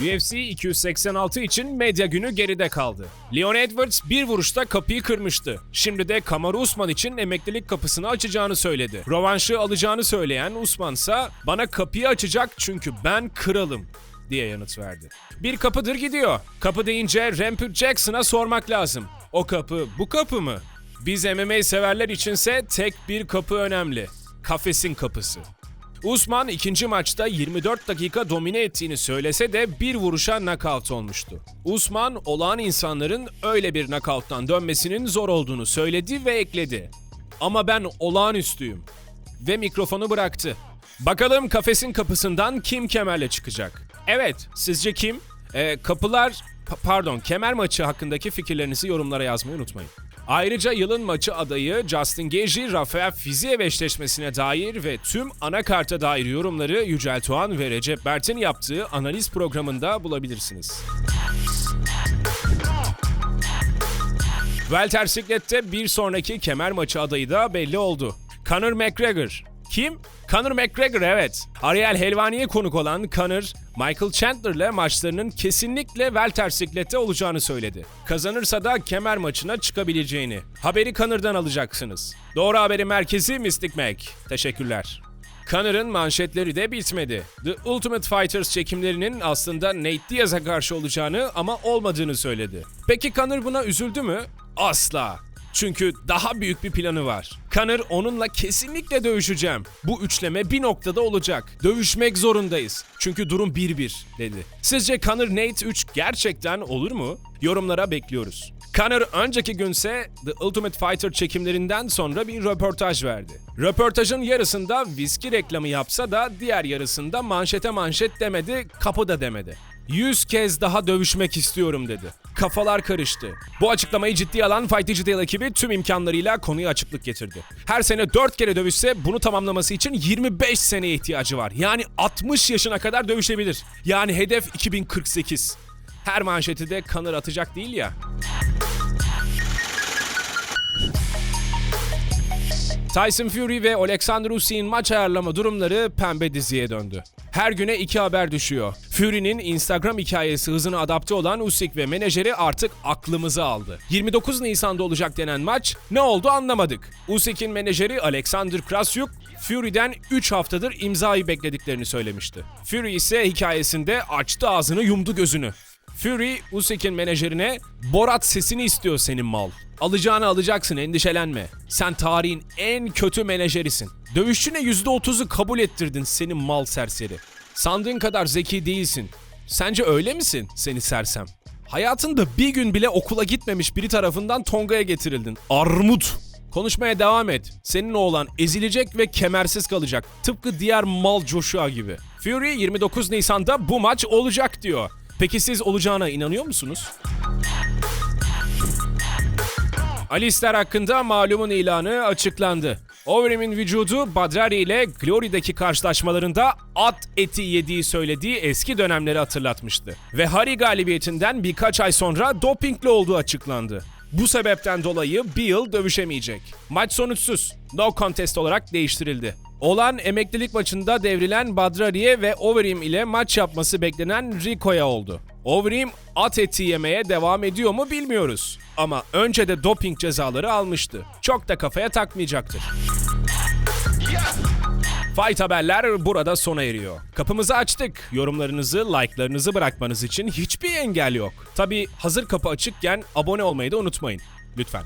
UFC 286 için medya günü geride kaldı. Leon Edwards bir vuruşta kapıyı kırmıştı. Şimdi de Kamaru Usman için emeklilik kapısını açacağını söyledi. Rovanşı alacağını söyleyen Usman ise bana kapıyı açacak çünkü ben kralım diye yanıt verdi. Bir kapıdır gidiyor. Kapı deyince Rampage Jackson'a sormak lazım. O kapı bu kapı mı? Biz MMA severler içinse tek bir kapı önemli. Kafesin kapısı. Usman ikinci maçta 24 dakika domine ettiğini söylese de bir vuruşa knockout olmuştu. Usman olağan insanların öyle bir knockout'tan dönmesinin zor olduğunu söyledi ve ekledi. Ama ben olağanüstüyüm. Ve mikrofonu bıraktı. Bakalım kafesin kapısından kim kemerle çıkacak? Evet, sizce kim? Ee, kapılar, pa- pardon, kemer maçı hakkındaki fikirlerinizi yorumlara yazmayı unutmayın. Ayrıca yılın maçı adayı Justin Gaethje, Rafael Fiziev eşleşmesine dair ve tüm anakarta dair yorumları Yücel Doğan ve Recep Bert'in yaptığı analiz programında bulabilirsiniz. Welter Siklet'te bir sonraki kemer maçı adayı da belli oldu. Conor McGregor. Kim? Conor McGregor evet. Ariel Helvani'ye konuk olan Conor, Michael Chandler'la maçlarının kesinlikle Welter Siklet'te olacağını söyledi. Kazanırsa da kemer maçına çıkabileceğini. Haberi Conor'dan alacaksınız. Doğru haberi merkezi Mystic Mac. Teşekkürler. Conor'ın manşetleri de bitmedi. The Ultimate Fighters çekimlerinin aslında Nate Diaz'a karşı olacağını ama olmadığını söyledi. Peki Conor buna üzüldü mü? Asla. Çünkü daha büyük bir planı var. Conor onunla kesinlikle dövüşeceğim. Bu üçleme bir noktada olacak. Dövüşmek zorundayız. Çünkü durum 1-1 dedi. Sizce Conor Nate 3 gerçekten olur mu? Yorumlara bekliyoruz. Conor önceki günse The Ultimate Fighter çekimlerinden sonra bir röportaj verdi. Röportajın yarısında viski reklamı yapsa da diğer yarısında manşete manşet demedi, kapıda demedi. 100 kez daha dövüşmek istiyorum dedi. Kafalar karıştı. Bu açıklamayı ciddiye alan Fight Digital ekibi tüm imkanlarıyla konuya açıklık getirdi. Her sene 4 kere dövüşse bunu tamamlaması için 25 seneye ihtiyacı var. Yani 60 yaşına kadar dövüşebilir. Yani hedef 2048. Her manşeti de kanır atacak değil ya. Tyson Fury ve Alexander Usyk'in maç ayarlama durumları pembe diziye döndü. Her güne iki haber düşüyor. Fury'nin Instagram hikayesi hızına adapte olan Usyk ve menajeri artık aklımızı aldı. 29 Nisan'da olacak denen maç ne oldu anlamadık. Usyk'in menajeri Alexander Krasyuk, Fury'den 3 haftadır imzayı beklediklerini söylemişti. Fury ise hikayesinde açtı ağzını yumdu gözünü. Fury, Usyk'in menajerine Borat sesini istiyor senin mal. Alacağını alacaksın endişelenme. Sen tarihin en kötü menajerisin. Dövüşçüne %30'u kabul ettirdin senin mal serseri. Sandığın kadar zeki değilsin. Sence öyle misin seni sersem? Hayatında bir gün bile okula gitmemiş biri tarafından Tonga'ya getirildin. Armut! Konuşmaya devam et. Senin oğlan ezilecek ve kemersiz kalacak. Tıpkı diğer mal Joshua gibi. Fury 29 Nisan'da bu maç olacak diyor. Peki siz olacağına inanıyor musunuz? Alistair hakkında malumun ilanı açıklandı. Overeem'in vücudu Badrari ile Glory'deki karşılaşmalarında at eti yediği söylediği eski dönemleri hatırlatmıştı. Ve Hari galibiyetinden birkaç ay sonra dopingli olduğu açıklandı. Bu sebepten dolayı bir yıl dövüşemeyecek. Maç sonuçsuz. No contest olarak değiştirildi. Olan emeklilik maçında devrilen Badrari'ye ve Overeem ile maç yapması beklenen Rico'ya oldu. Overeem at eti yemeye devam ediyor mu bilmiyoruz. Ama önce de doping cezaları almıştı. Çok da kafaya takmayacaktır. Fight haberler burada sona eriyor. Kapımızı açtık. Yorumlarınızı, like'larınızı bırakmanız için hiçbir engel yok. Tabi hazır kapı açıkken abone olmayı da unutmayın. Lütfen.